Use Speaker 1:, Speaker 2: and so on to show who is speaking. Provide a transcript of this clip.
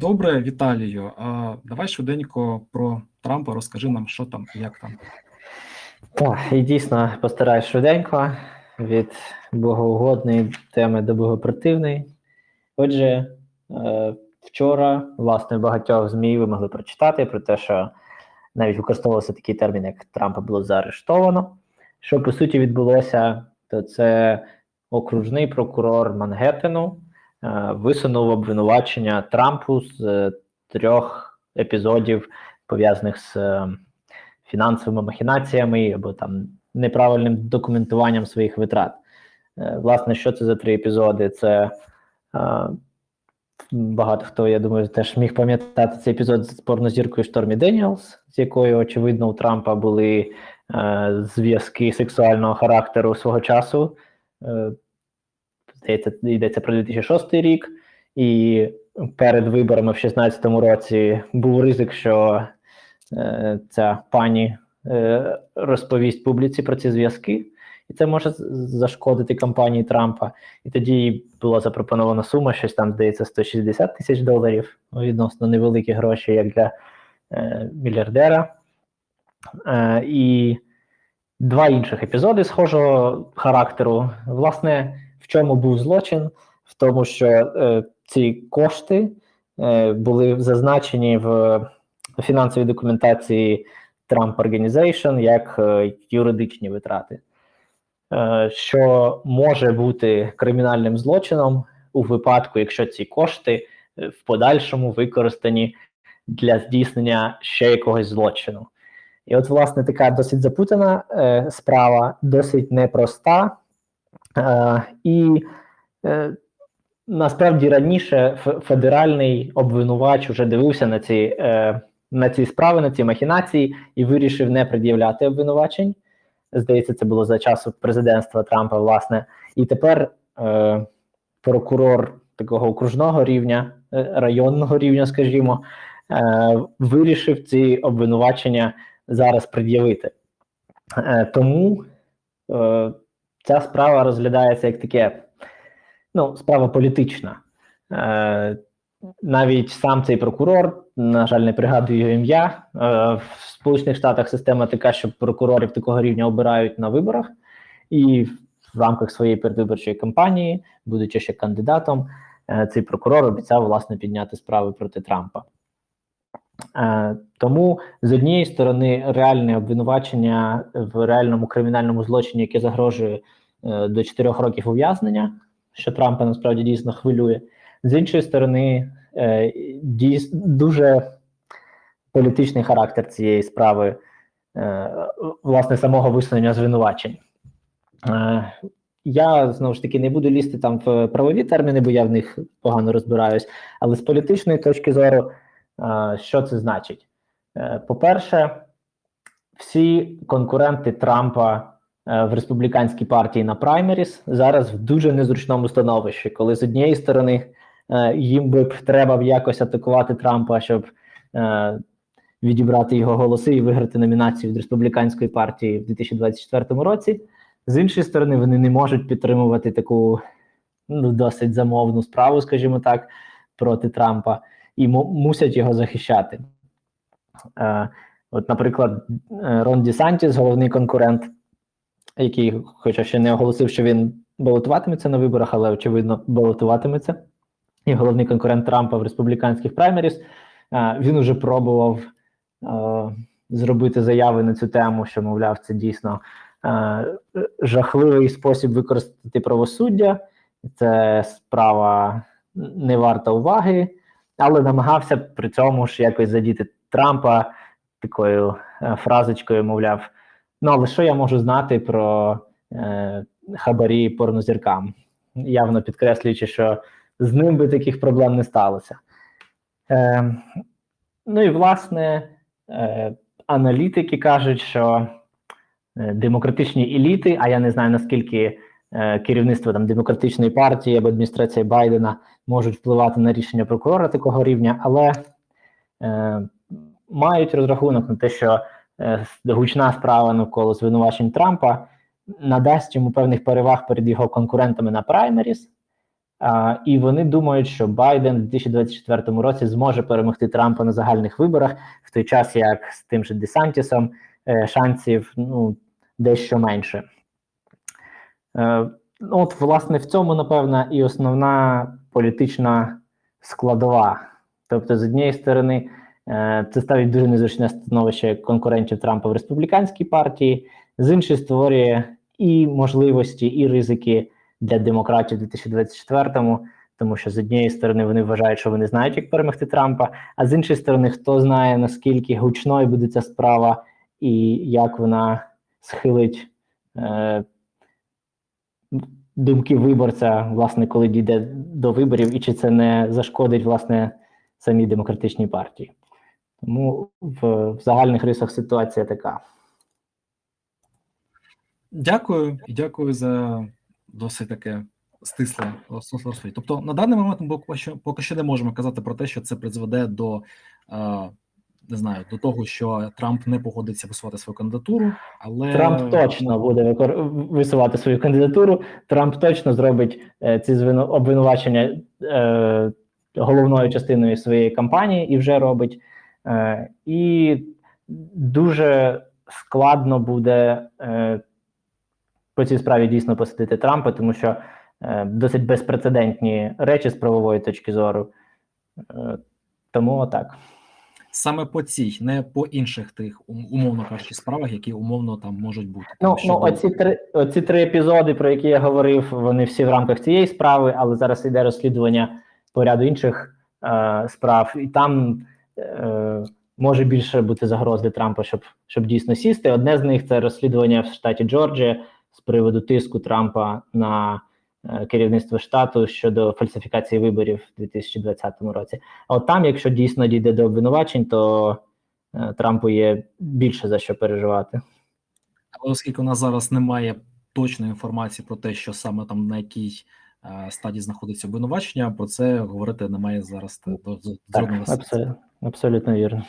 Speaker 1: Добре, Віталію. А давай швиденько про Трампа розкажи нам, що там, і як там.
Speaker 2: Так, і дійсно постараюсь швиденько від богоугодної теми до богопротивної. Отже, е, вчора, власне, багатьох ЗМІ ви могли прочитати про те, що навіть використовувався такий термін, як Трампа було заарештовано. Що по суті відбулося, то це окружний прокурор Мангеттену висунув обвинувачення Трампу з е, трьох епізодів, пов'язаних з е, фінансовими махінаціями або там неправильним документуванням своїх витрат. Е, Власне, що це за три епізоди? Це е, багато хто, я думаю, теж міг пам'ятати цей епізод з порнозіркою Штормі Деніелс, з якою, очевидно, у Трампа були е, зв'язки сексуального характеру свого часу. Здається, йдеться про 2006 рік, і перед виборами в 2016 році був ризик, що е, ця пані е, розповість публіці про ці зв'язки, і це може зашкодити кампанії Трампа. І тоді була запропонована сума, щось там здається 160 тисяч доларів, ну, відносно невеликі гроші, як для е, мільярдера. Е, і два інших епізоди схожого характеру. Власне, в чому був злочин? В тому, що е, ці кошти е, були зазначені в фінансовій документації Trump Organization як е, юридичні витрати, е, що може бути кримінальним злочином у випадку, якщо ці кошти е, в подальшому використані для здійснення ще якогось злочину. І от, власне, така досить запутана е, справа, досить непроста. Е, і е, насправді раніше федеральний обвинувач вже дивився на ці, е, на ці справи, на ці махінації і вирішив не пред'являти обвинувачень. Здається, це було за часу президентства Трампа, власне. І тепер прокурор такого окружного рівня, районного рівня, скажімо, вирішив ці обвинувачення зараз пред'явити. Тому ця справа розглядається як таке, ну, справа політична. Е, навіть сам цей прокурор, на жаль, не пригадую його ім'я. Е, в Сполучених Штатах система така, що прокурорів такого рівня обирають на виборах, і в рамках своєї передвиборчої кампанії, будучи ще кандидатом, е, цей прокурор обіцяв власне підняти справи проти Трампа. Е, тому з однієї сторони реальне обвинувачення в реальному кримінальному злочині, яке загрожує е, до 4 років ув'язнення, що Трампа насправді дійсно хвилює. З іншої сторони, е, дійс, дуже політичний характер цієї справи, власне, самого висунення звинувачень. Я знову ж таки не буду лізти там в правові терміни, бо я в них погано розбираюсь. Але з політичної точки зору, що це значить? Е, По-перше, всі конкуренти Трампа е, в республіканській партії на праймеріс зараз в дуже незручному становищі, коли з однієї сторони е, їм би треба якось атакувати Трампа, щоб відібрати його голоси і виграти номінацію від республіканської партії в 2024 році. З іншої сторони, вони не можуть підтримувати таку ну, досить замовну справу, скажімо так, проти Трампа, і му- мусять його захищати. Е, от, наприклад, е, Рон Ді Сантіс, головний конкурент, який, хоча ще не оголосив, що він балотуватиметься на виборах, але очевидно балотуватиметься. І головний конкурент Трампа в республіканських праймеріс. Е, він уже пробував е, зробити заяви на цю тему, що, мовляв, це дійсно жахливий спосіб використати правосуддя. Це справа не варта уваги, але намагався при цьому ж якось задіти Трампа такою е, фразочкою, мовляв, ну але що я можу знати про е, хабарі порнозіркам, явно підкреслюючи, що з ним би таких проблем не сталося. Е, ну і власне е, аналітики кажуть, що е, демократичні еліти, а я не знаю наскільки керівництво там демократичної партії або адміністрація Байдена можуть впливати на рішення прокурора такого рівня, але е, мають розрахунок на те, що е, гучна справа навколо звинувачень Трампа надасть йому певних переваг перед його конкурентами на праймеріс, А, і вони думають, що Байден у 2024 році зможе перемогти Трампа на загальних виборах, в той час як з тим же Десантісом е, шансів ну, дещо менше. Е, ну, от, власне, в цьому, напевно, і основна політична складова. Тобто, з однієї сторони, е, це ставить дуже незручне становище конкурентів Трампа в республіканській партії, з іншої створює і можливості, і ризики для демократів у 2024-му, тому що з однієї сторони вони вважають, що вони знають, як перемогти Трампа, а з іншої сторони, хто знає наскільки гучною буде ця справа і як вона схилить е, думки виборця, власне, коли дійде до виборів, і чи це не зашкодить власне самій демократичній партії. Тому в, в загальних рисах ситуація така.
Speaker 1: Дякую і дякую за досить таке стисле розповідь. Тобто, на даний момент ми поки що, поки що не можемо казати про те, що це призведе до е, не знаю, до того, що Трамп не погодиться висувати свою кандидатуру, але
Speaker 2: Трамп точно буде викор... висувати свою кандидатуру. Трамп точно зробить е, ці звину... обвинувачення е, головною частиною своєї кампанії і вже робить. Е, і дуже складно буде е, по цій справі дійсно посадити Трампа, тому що е, досить безпрецедентні речі з правової точки зору. Е, тому так.
Speaker 1: Саме по цій, не по інших тих умовно кажучи, справах, які умовно там можуть бути.
Speaker 2: Ну, ну оці три оці три епізоди, про які я говорив, вони всі в рамках цієї справи, але зараз йде розслідування по ряду інших е, справ, і там е, може більше бути загроз для Трампа, щоб, щоб дійсно сісти. Одне з них це розслідування в штаті Джорджія з приводу тиску Трампа на керівництво штату щодо фальсифікації виборів у 2020 році. А от там, якщо дійсно дійде до обвинувачень, то е, Трампу є більше за що переживати.
Speaker 1: Але оскільки у нас зараз немає точної інформації про те, що саме там на якій е, стадії знаходиться обвинувачення, про це говорити немає зараз до, до,
Speaker 2: Так, абсолютно, абсолютно вірно.